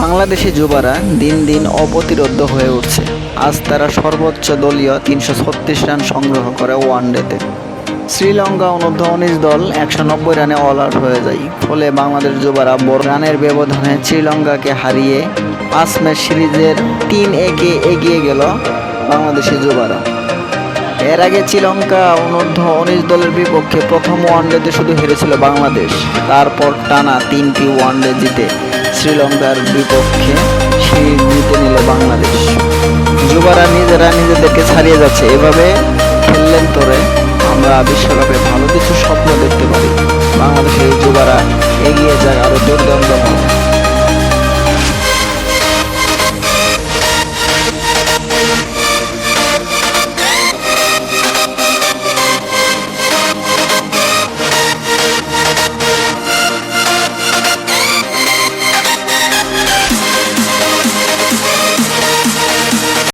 বাংলাদেশি যুবারা দিন দিন অপ্রতিরোধ্য হয়ে উঠছে। আজ তারা সর্বোচ্চ দলীয় তিনশো ছত্রিশ রান সংগ্রহ করে ওয়ানডেতে শ্রীলঙ্কা অনূর্ধ্ব উনিশ দল একশো নব্বই রানে অল আউট হয়ে যায়। ফলে বাংলাদেশ যুবারা বড় রানের ব্যবধানে শ্রীলঙ্কাকে হারিয়ে পাঁচ ম্যাচ সিরিজের তিন একে এগিয়ে গেল বাংলাদেশি যুবারা। এর আগে শ্রীলঙ্কা অনূর্ধ্ব উনিশ দলের বিপক্ষে প্রথম ওয়ানডেতে শুধু হেরেছিল বাংলাদেশ। তারপর টানা তিনটি ওয়ানডে জিতে শ্রীলঙ্কার বিপক্ষে সিরিজ জিতে নিল বাংলাদেশ। যুবারা নিজেরা নিজেদেরকে ছাড়িয়ে যাচ্ছে। এভাবে খেললেন তোরে আমরা বিশ্বকাপে ভালো কিছু স্বপ্ন দেখতে পারি। বাংলাদেশের যুবরা যুবারা এগিয়ে যায় আরও দুর্দান্ত